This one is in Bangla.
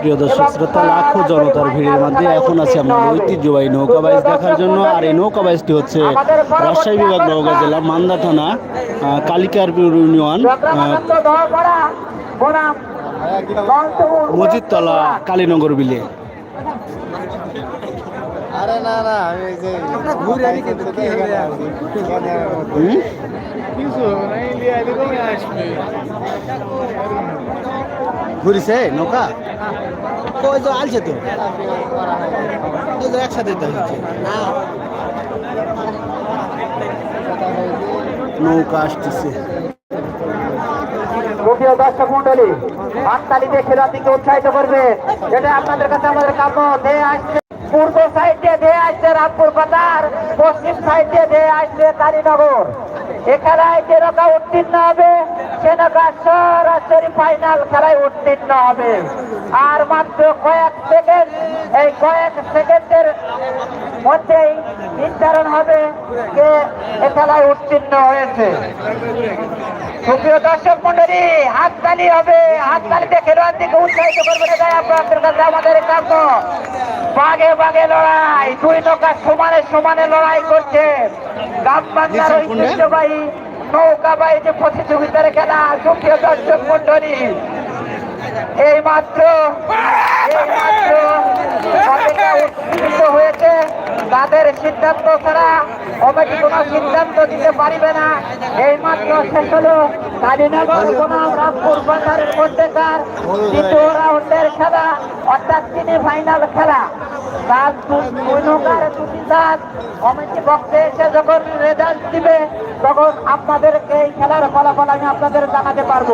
প্রিয় দর্শক শ্রোতা, লাখো জনতার ভিড়ের মধ্যে এখন আছে আমরা ঐতিহ্যবাহী নৌকা বাইজ দেখার জন্য। আর এই নৌকা বাইজটি হচ্ছে রাজশাহী বিভাগ নৌকা জেলা, মান্দা থানা কালিকারপুর ইউনিয়ন মজিদতলা, কালীনগর বিলে। আরে না না আমি যে ঘুরে আনি কিন্তু কি হবে হুম? কিছু নাই লিয়া দিবো আসবে। ঘুরিছে? নৌকা? ওই যে আলছে তো। একসাথে তো হচ্ছে নৌকা আসতেছে। দর্শক মন্ডলী হাততালিতে খেলোয়াড়টিকে উৎসাহিত করবে। এটা আপনাদের কাছে আমাদের কাম্য ধেয়ে আসছে। পূর্ব সাইডে ধেয়ে আসছে রামপুর বাজার, পশ্চিম সাইডে ধেয়ে আসছে কালীনগর। এখানে যে নৌকা উত্তীর্ণ হবে সে নৌকা সরাসরি ফাইনাল খেলায় উত্তীর্ণ হবে। আর মাত্র কয়েক সেকেন্ড এই কয়েক সেকেন্ডের মধ্যেই নির্ধারণ হবে কে এ খেলায় উত্তীর্ণ হয়েছে। সুপ্রিয় দর্শক মন্ডলী, হাততালি হবে। হাততালিতে খেলোয়াড় দিকে উৎসাহিত করবেন এটাই আপনাদের কাছে আমাদের কাম্য। বাগে বাগে লড়াই দুই নৌকা সমানে সমানে লড়াই করছে গ্রাম বাংলার নিচের কোণে? ঐতিহ্যবাহী নৌকা যে প্রতিযোগিতার খেলা সুপ্রিয় দর্শক মন্ডলী এই মাত্র এই মাত্র তাদের সিদ্ধান্ত ছাড়া কমিটি কোনো সিদ্ধান্ত দিতে পারিবে না? এই মাত্র শেষ হলো কালীনগর বনাম রামপুর বাজারের মধ্যেকার দ্বিতীয় রাউন্ডের খেলা। অর্থাৎ তিনি ফাইনাল খেলা। তার দুটি কমিটি বক্সে এসে যখন রেজাল্ট দিবে, তখন আপনাদেরকে এই খেলার ফলাফল আমি আপনাদের জানাতে পারব।